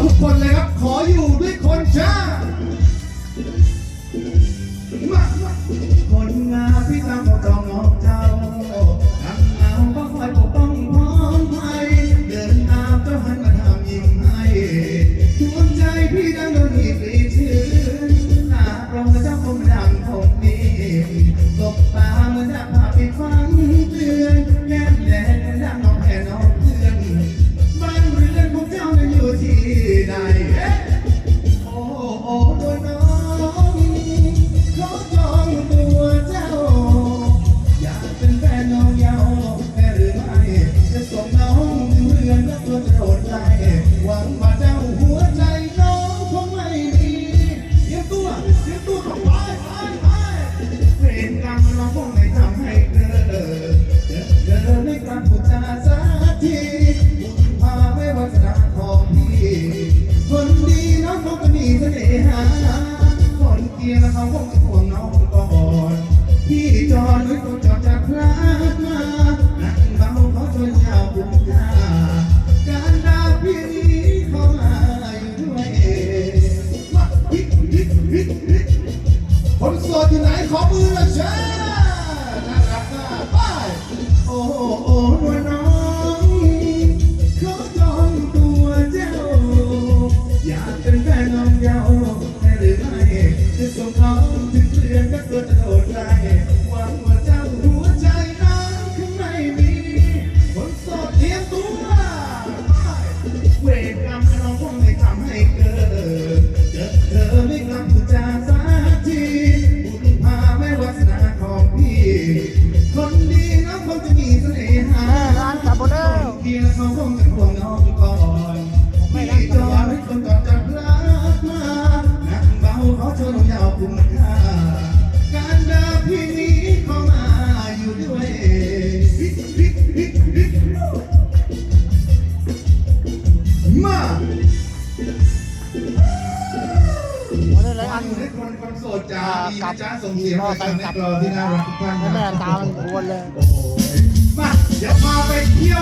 ทุกคนเลยครับ ขออยู่ด้วยคนช้าคนงามพี่ตาม เงห่วงน้องก่อนพี่จอนหรืคนจอดจากพาดมาหนักเบาเขาจนยาวบุญญาการดาพี่นี้เขามาอยู่ด้วยคนโสดอยู่ไหนขอมือหน่อเชิญ น้องเยาว์แต่หรือไม่จะส่งน้องถึงเรือนก็ตัวรจะโดด การดาพี่นี้ก็มาอยู่ด้วยมาวันนี้ไรอันให้คนคนโสดจ้าจาส่งเสียงให้คนในกรอที่น่ารักทุกท่านแม่ตามันวรเลย มา เดี๋ยวพาไปเที่ยว